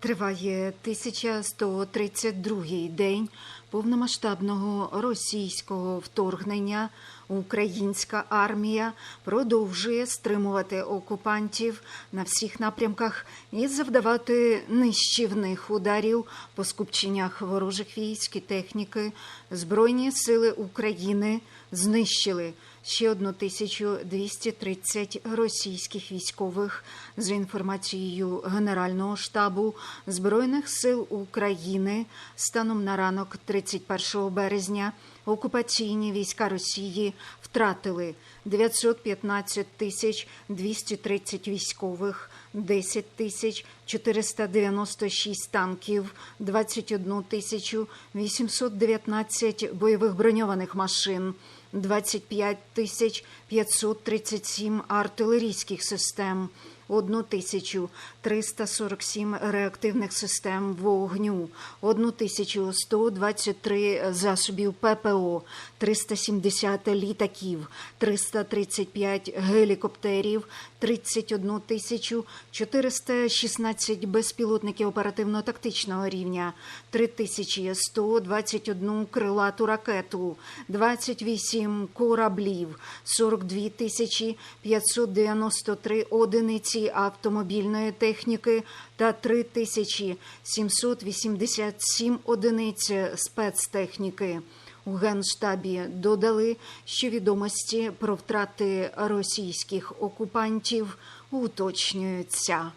Триває 1132-й день повномасштабного російського вторгнення. Українська армія продовжує стримувати окупантів на всіх напрямках і завдавати нищівних ударів по скупченнях ворожих військ і техніки. Збройні сили України знищили ще 1230 російських військових. За інформацією Генерального штабу Збройних сил України станом на ранок 31 березня окупаційні війська Росії втратили 915 тисяч 230 військових, 10 тисяч 496 танків, 21 тисячу 819 бойових броньованих машин, 25 тисяч 537 артилерійських систем, 1347 реактивних систем вогню, 1123 засобів ППО, 370 літаків, 335 гелікоптерів, 31 тисячу 416 безпілотників оперативно-тактичного рівня, 3121 крилату ракету, 28 кораблів, 42 тисячі 593 одиниці автомобільної техніки та 3 тисячі 787 одиниць спецтехніки. У Генштабі додали, що відомості про втрати російських окупантів уточнюються.